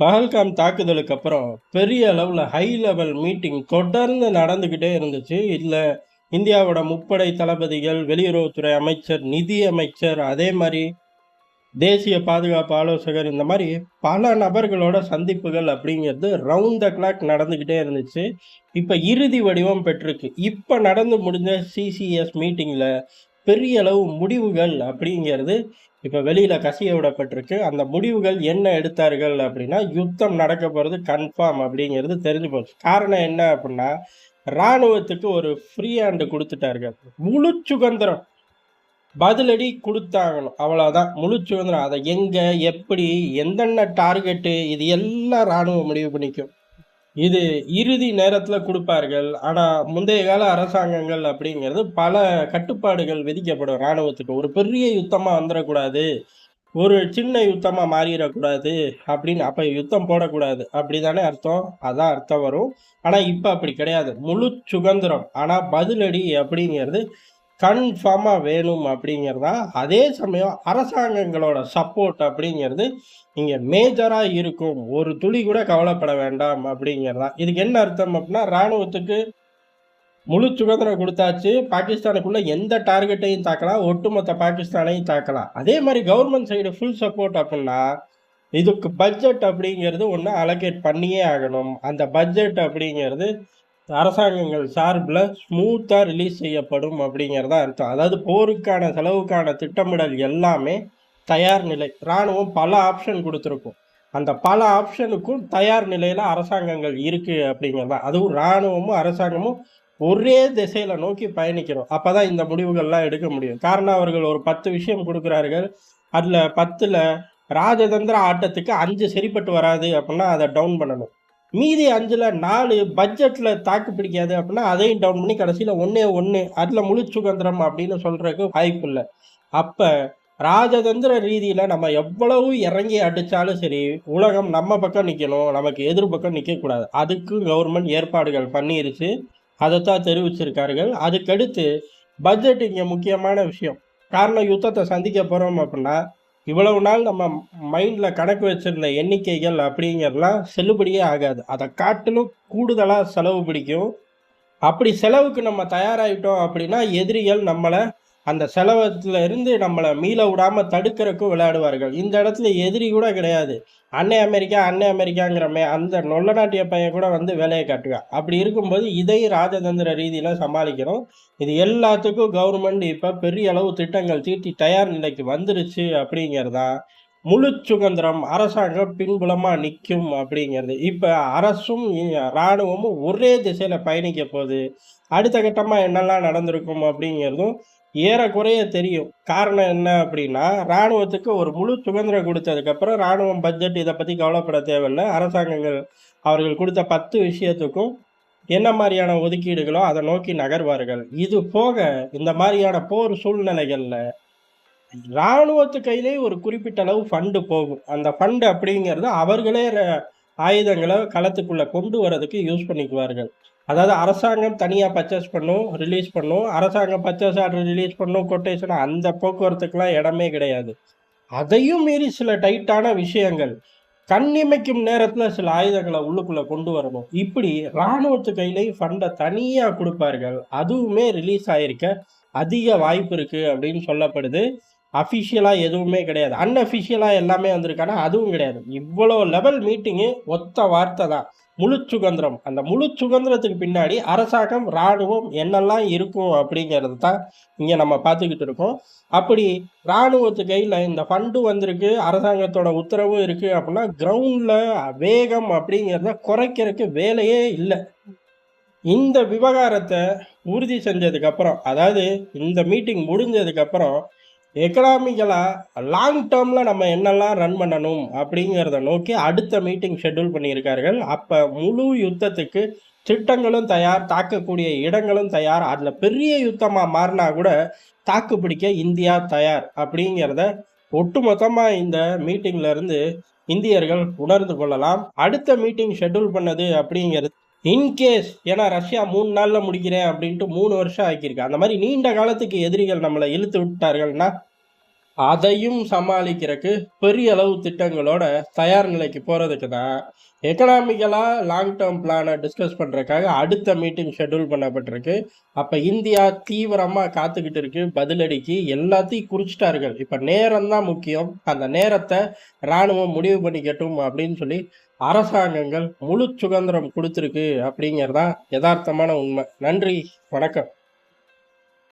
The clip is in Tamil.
பஹல்காம் தாக்குதலுக்கு அப்புறம் பெரிய அளவில் ஹை லெவல் மீட்டிங் தொடர்ந்து நடந்துக்கிட்டே இருந்துச்சு. இல்லை இந்தியாவோட முப்படை தளபதிகள் வெளியுறவுத்துறை அமைச்சர் நிதி அமைச்சர் அதே மாதிரி தேசிய பாதுகாப்பு ஆலோசகர் இந்த மாதிரி பல நபர்களோட சந்திப்புகள் அப்படிங்கிறது ரவுண்ட் த கிளாக் நடந்துக்கிட்டே இருந்துச்சு. இப்போ இறுதி வடிவம் பெற்றிருக்கு. இப்போ நடந்து முடிஞ்ச சிசிஎஸ் மீட்டிங்கில் பெரிய அளவு முடிவுகள் அப்படிங்கிறது இப்போ வெளியில் கசிய விடப்பட்டிருக்கு. அந்த முடிவுகள் என்ன எடுத்தார்கள் அப்படின்னா யுத்தம் நடக்க போகிறது கன்ஃபார்ம் அப்படிங்கிறது தெரிஞ்சு போச்சு காரணம் என்ன அப்படின்னா இராணுவத்துக்கு ஒரு ஃப்ரீ ஹேண்டு கொடுத்துட்டார்கள். முழு சுதந்திரம். பதிலடி கொடுத்தாங்கணும் அவ்வளோதான் முழு சுதந்திரம். அதை எங்கே எப்படி எந்தென்ன டார்கெட்டு இது எல்லாம் இராணுவம் முடிவு பண்ணிக்கும். இது இறுதி நேரத்தில் கொடுப்பார்கள். ஆனால் முந்தைய கால அரசாங்கங்கள் அப்படிங்கிறது பல கட்டுப்பாடுகள் விதிக்கப்படும் இராணுவத்துக்கு. ஒரு பெரிய யுத்தமாக வந்துடக்கூடாது ஒரு சின்ன யுத்தமாக மாறிடக்கூடாது அப்படின்னு அப்போ யுத்தம் போடக்கூடாது. அப்படி தானே அர்த்தம்? அதான் அர்த்தம் வரும். ஆனால் இப்போ அப்படி கிடையாது. முழு சுதந்திரம். ஆனால் பதிலடி அப்படிங்கிறது கன்ஃபார்மாக வேணும் அப்படிங்கிறதா? அதே சமயம் அரசாங்கங்களோட சப்போர்ட் அப்படிங்கிறது இங்கே மேஜராக இருக்கும். ஒரு துளி கூட கவலைப்பட வேண்டாம் அப்படிங்கிறதா. இதுக்கு என்ன அர்த்தம் அப்படின்னா இராணுவத்துக்கு முழு சுதந்திரம் கொடுத்தாச்சு. பாகிஸ்தானுக்குள்ள எந்த டார்கெட்டையும் தாக்கலாம். ஒட்டுமொத்த பாகிஸ்தானையும் தாக்கலாம். அதே மாதிரி கவர்மெண்ட் சைடு ஃபுல் சப்போர்ட் அப்படின்னா இதுக்கு பட்ஜெட் அப்படிங்கிறது ஒன்று அலோகேட் பண்ணியே ஆகணும். அந்த பட்ஜெட் அப்படிங்கிறது அரசாங்கங்கள் சார்பில் ஸ்மூத்தாக ரிலீஸ் செய்யப்படும் அப்படிங்கிறதா அர்த்தம். அதாவது போருக்கான செலவுக்கான திட்டமிடல் எல்லாமே தயார் நிலை. இராணுவம் பல ஆப்ஷன் கொடுத்துருக்கும். அந்த பல ஆப்ஷனுக்கும் தயார் நிலையில் அரசாங்கங்கள் இருக்குது அப்படிங்கிறது. தான் அதுவும் இராணுவமும் அரசாங்கமும் ஒரே திசையில் நோக்கி பயணிக்கிறோம் அப்போ தான் இந்த முடிவுகள்லாம் எடுக்க முடியும். காரணம் அவர்கள் ஒரு பத்து விஷயம் கொடுக்குறார்கள். அதில் பத்தில் ராஜதந்திர ஆட்டத்துக்கு அஞ்சு சரிப்பட்டு வராது அப்படின்னா அதை டவுன் பண்ணணும். மீதி அஞ்சில் நாலு பட்ஜெட்டில் தாக்கு பிடிக்காது அப்படின்னா அதையும் டவுன் பண்ணி கடைசியில் ஒன்றே ஒன்று அதில் முழு சுதந்திரம் அப்படின்னு சொல்கிறதுக்கு வாய்ப்பு இல்லை. அப்போ ராஜதந்திர ரீதியில் நம்ம எவ்வளவு இறங்கி அடித்தாலும் சரி உலகம் நம்ம பக்கம் நிற்கணும் நமக்கு எதிர் பக்கம் நிற்கக்கூடாது அதுக்கு கவர்மெண்ட் ஏற்பாடுகள் பண்ணிருச்சு. அதைத்தான் தெரிவிச்சிருக்கார்கள். அதுக்கடுத்து பட்ஜெட் இங்கே முக்கியமான விஷயம். காரணம் யுத்தத்தை சந்திக்க போகிறோம் அப்படின்னா இவ்வளவு நாள் நம்ம மைண்டில் கணக்கு வச்சிருந்த எண்ணிக்கைகள் அப்படிங்கிறலாம் செல்லுபடியே ஆகாது. அதை காட்டிலும் கூடுதலாக செலவு பிடிக்கும். அப்படி செலவுக்கு நம்ம தயாராகிட்டோம் அப்படின்னா எதிரிகள் நம்மளை அந்த செலவத்துல இருந்து நம்மளை மீள விடாம தடுக்கிறக்கும் விளையாடுவார்கள். இந்த இடத்துல எதிரி கூட கிடையாது. அன்னை அமெரிக்கா அன்னை அமெரிக்காங்கிறமே அந்த நொல்ல நாட்டிய பையன் கூட வந்து வேலையை காட்டுவேன் அப்படி இருக்கும்போது இதை ராஜதந்திர ரீதியில சமாளிக்கிறோம் இது எல்லாத்துக்கும் கவர்மெண்ட் இப்ப பெரிய அளவு திட்டங்கள் தீட்டி தயார் நிலைக்கு வந்துருச்சு அப்படிங்கிறதா? முழு சுதந்திரம் அரசாங்கம் பின்புலமா நிற்கும் அப்படிங்கிறது. இப்ப அரசும் இராணுவமும் ஒரே திசையில பயணிக்க போகுது. அடுத்த கட்டமா என்னெல்லாம் நடந்திருக்கும் அப்படிங்கிறதும் ஏறக்குறைய தெரியும். காரணம் என்ன அப்படின்னா இராணுவத்துக்கு ஒரு முழு சுதந்திரம் கொடுத்ததுக்கப்புறம் இராணுவம் பட்ஜெட் இதை பற்றி கவலைப்பட தேவையில்லை. அரசாங்கங்கள் அவர்கள் கொடுத்த பத்து விஷயத்துக்கும் என்ன மாதிரியான ஒதுக்கீடுகளோ அதை நோக்கி நகர்வார்கள். இது போக இந்த மாதிரியான போர் சூழ்நிலைகளில் இராணுவத்து கையிலே ஒரு குறிப்பிட்ட அளவு ஃபண்டு போகும். அந்த ஃபண்டு அப்படிங்கிறது அவர்களே ஆயுதங்களை களத்துக்குள்ளே கொண்டு வரதுக்கு யூஸ் பண்ணிக்குவார்கள். அதாவது அரசாங்கம் தனியாக பர்ச்சேஸ் பண்ணும் ரிலீஸ் பண்ணும். அரசாங்கம் பர்ச்சேஸ் ஆர்டர் ரிலீஸ் பண்ணும் கொட்டேஷன் அந்த போக்குவரத்துக்கெலாம் இடமே கிடையாது. அதையும் மீறி சில டைட்டான விஷயங்கள். கண்ணிமைக்கும் நேரத்தில் சில ஆயுதங்களை உள்ளுக்குள்ளே கொண்டு வரணும். இப்படி இராணுவத்து கையிலேயும் ஃபண்டை தனியாக கொடுப்பார்கள். அதுவுமே ரிலீஸ் ஆகிருக்க அதிக வாய்ப்பு இருக்குது அப்படின்னு சொல்லப்படுது. அஃபிஷியலாக எதுவுமே கிடையாது. அன்அஃபிஷியலாக எல்லாமே வந்திருக்கானா? அதுவும் கிடையாது. இவ்வளோ லெவல் மீட்டிங்கு ஒத்த வார்த்தை தான். முழு சுதந்திரம். அந்த முழு சுதந்திரத்துக்கு பின்னாடி அரசாங்கம் இராணுவம் என்னெல்லாம் இருக்கும் அப்படிங்கிறது தான் இங்கே நம்ம பார்த்துக்கிட்டு இருக்கோம். அப்படி இராணுவத்து கையில் இந்த ஃபண்டு வந்திருக்கு அரசாங்கத்தோட உத்தரவும் இருக்குது அப்படின்னா கிரவுண்டில் வேகம் அப்படிங்கிறத குறைக்கிறதுக்கு வேலையே இல்லை. இந்த விவகாரத்தை உறுதி செஞ்சதுக்கப்புறம் அதாவது இந்த மீட்டிங் முடிஞ்சதுக்கப்புறம் எக்கனாமிக்கலாக லாங் டேர்மில் நம்ம என்னெல்லாம் ரன் பண்ணணும் அப்படிங்கிறத நோக்கி அடுத்த மீட்டிங் ஷெட்யூல் பண்ணியிருக்கார்கள். அப்போ முழு யுத்தத்துக்கு திட்டங்களும் தயார் தாக்கக்கூடிய இடங்களும் தயார் அதில் பெரிய யுத்தமாக மாறினா கூட தாக்கு பிடிக்க இந்தியா தயார் அப்படிங்கிறத ஒட்டுமொத்தமாக இந்த மீட்டிங்கில் இருந்து இந்தியர்கள் உணர்ந்து கொள்ளலாம். அடுத்த மீட்டிங் ஷெட்யூல் பண்ணது அப்படிங்கிறது இன்கேஸ் ஏன்னா ரஷ்யா மூணு நாளில் முடிக்கிறேன் அப்படின்ட்டு மூணு வருஷம் ஆக்கியிருக்கு. அந்த மாதிரி நீண்ட காலத்துக்கு எதிரிகள் நம்மளை இழுத்து விட்டார்கள்னா அதையும் சமாளிக்கிறதுக்கு பெரிய அளவு திட்டங்களோட தயார் நிலைக்கு போகிறதுக்கு தான் எக்கனாமிக்கலாக லாங் டேர்ம் பிளானை டிஸ்கஸ் பண்ணுறதுக்காக அடுத்த மீட்டிங் ஷெட்யூல் பண்ணப்பட்டிருக்கு. அப்போ இந்தியா தீவிரமாக காத்துக்கிட்டு இருக்கு. பதிலடிக்கு எல்லாத்தையும் குறிச்சிட்டார்கள். இப்போ நேரம் தான் முக்கியம். அந்த நேரத்தை இராணுவம் முடிவு பண்ணிக்கட்டும் அப்படின்னு சொல்லி அரசாங்கங்கள் முழு சுதந்திரம் கொடுத்துருக்கு அப்படிங்கிறதான் யதார்த்தமான உண்மை. நன்றி. வணக்கம்.